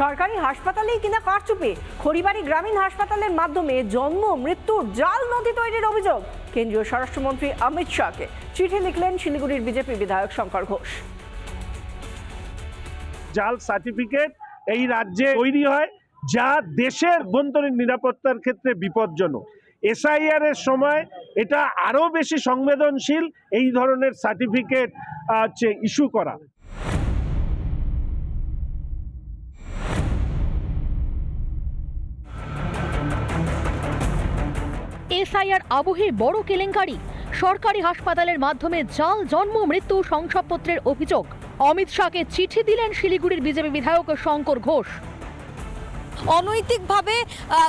সরকারি হাসপাতালেই কিনা কারচুপি। খড়িবাড়ি গ্রামীণ হাসপাতালের মাধ্যমে জন্ম মৃত্যুর জাল নথি তৈরির অভিযোগ। কেন্দ্রীয় স্বরাষ্ট্রমন্ত্রী অমিত শাহকে চিঠি লিখলেন শিলিগুড়ির বিজেপি বিধায়ক শঙ্কর ঘোষ। জাল সার্টিফিকেট এই রাজ্যে তৈরি হয় যা দেশের অভ্যন্তরীণ নিরাপত্তার ক্ষেত্রে বিপজ্জনক। এসআইআর এর সময় এটা আরও বেশি সংবেদনশীল এই ধরনের সার্টিফিকেট ইস্যু করা। এসআইআর আবহে বড় কেলেঙ্কারি। সরকারি হাসপাতালের মাধ্যমে জাল, জন্ম, মৃত্যু শংসাপত্রের অভিযোগ। অমিত শাহকে চিঠি দিলেন শিলিগুড়ির বিজেপি বিধায়ক শঙ্কর ঘোষ। অনৈতিকভাবে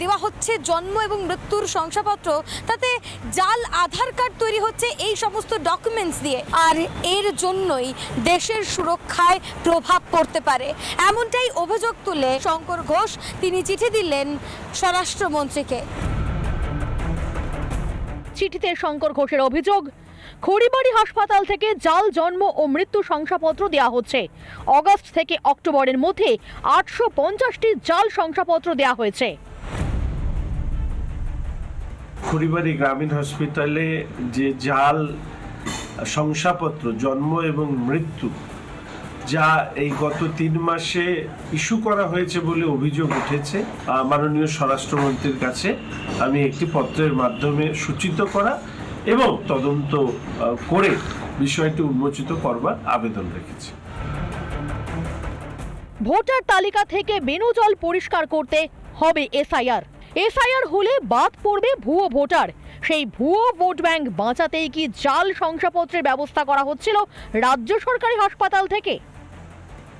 দেওয়া হচ্ছে জন্ম এবং মৃত্যুর শংসাপত্র। তাতে জাল, আধার কার্ড তৈরি হচ্ছে এই সমস্ত ডকুমেন্টস দিয়ে। আর এর জন্যই দেশের সুরক্ষায় প্রভাব পড়তে পারে। এমনটাই অভিযোগ তুলে শঙ্কর ঘোষ। তিনি চিঠি দিলেন স্বরাষ্ট্রমন্ত্রীকে। চিঠিতে শঙ্কর ঘোষের অভিযোগ, খড়িবাড়ি হাসপাতাল থেকে জাল জন্ম ও মৃত্যু শংসাপত্র দেওয়া হচ্ছে। অগস্ট থেকে অক্টোবরের মধ্যে আটশো পঞ্চাশটি জাল শংসাপত্র দেওয়া হয়েছে। খড়িবাড়ি গ্রামীণ হসপিটালে যে জাল শংসাপত্র, জন্ম এবং মৃত্যু যা এই গত তিন মাসে ইস্যু করা হয়েছে বলে অভিযোগ উঠেছে মাননীয় স্বরাষ্ট্রমন্ত্রীর কাছে। আমি একটি পত্রের মাধ্যমে সূচিত করা এবং তদন্ত করে বিষয়টি উন্মোচিত করবার আবেদন রেখেছি। ভোটার তালিকা থেকে বেনুজল পরিষ্কার করতে হবে এসআইআর এসআইআর হলে বাদ পড়বে ভুয়ো ভোটার। সেই ভুয়ো ভোট ব্যাংক বাঁচাতেই কি জাল শংসাপত্রের ব্যবস্থা করা হচ্ছিল রাজ্য সরকারি হাসপাতাল থেকে?